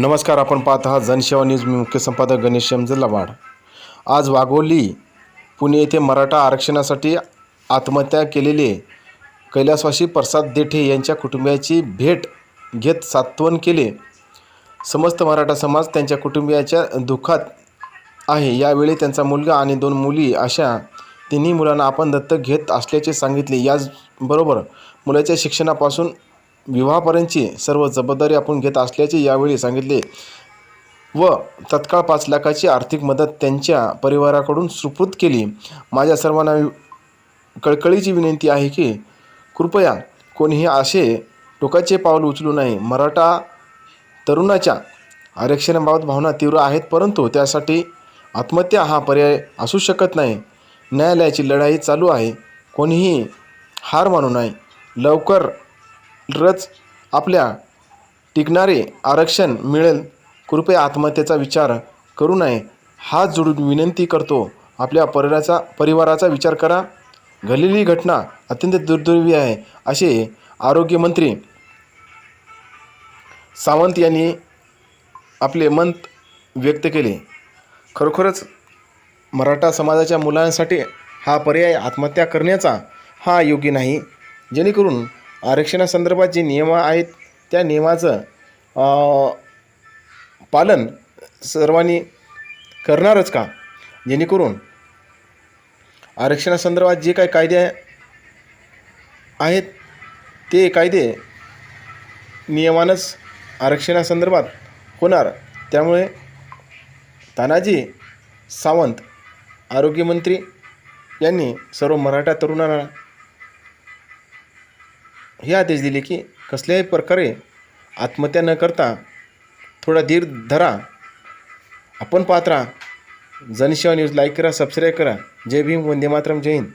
नमस्कार आपण पाहत आहात जनसेवा न्यूज. मी मुख्य संपादक गणेश लवाड. आज वाघोली पुणे येथे मराठा आरक्षणासाठी आत्महत्या केलेले कैलासवासी प्रसाद देठे यांच्या कुटुंबियाची भेट घेत सांत्वन केले. समस्त मराठा समाज त्यांच्या कुटुंबियाच्या दुःखात आहे. यावेळी त्यांचा मुलगा आणि दोन मुली अशा तिन्ही मुलांना आपण दत्तक घेत असल्याचे सांगितले. याचबरोबर मुलाच्या शिक्षणापासून विवाहापर्यंतची सर्व जबाबदारी आपण घेत असल्याचे यावेळी सांगितले व तत्काळ पाच लाखाची आर्थिक मदत त्यांच्या परिवाराकडून सुपूर्द केली. माझ्या सर्वांना कळकळीची विनंती आहे की कृपया कोणीही असे टोकाचे पाऊल उचलू नये. मराठा तरुणाच्या आरक्षणाबाबत भावना तीव्र आहेत परंतु त्यासाठी आत्महत्या हा पर्याय असू शकत नाही. न्यायालयाची लढाई चालू आहे. कोणीही हार मानू नये. लवकर रच आपल्या टिकणारे आरक्षण मिळेल. कृपया आत्महत्येचा विचार करू नये. हात जोडून विनंती करतो. आपल्या परिवाराचा परिवाराचा विचार करा. घडलेली घटना अत्यंत दुर्दैवी आहे असे आरोग्यमंत्री सावंत यांनी आपले मत व्यक्त केले. खरोखरच मराठा समाजाच्या मुलांसाठी हा पर्याय आत्महत्या करण्याचा हा योग्य नाही. जेणेकरून आरक्षणासंदर्भात जे नियम आहेत त्या नियमाचं पालन सर्वांनी करणारच का? जेणेकरून आरक्षणासंदर्भात जे काही कायदे आहेत ते कायदे नियमानंच आरक्षणासंदर्भात होणार. त्यामुळे तानाजी सावंत आरोग्यमंत्री यांनी सर्व मराठा तरुणांना हे आदेश दिले की कसल्याही प्रकारे आत्महत्या न करता थोडा धीर धरा. आपण पात्रा जनशिवा न्यूज लाईक करा सबस्क्राईब करा. जय भीम वंदे मातरम जय हिंद.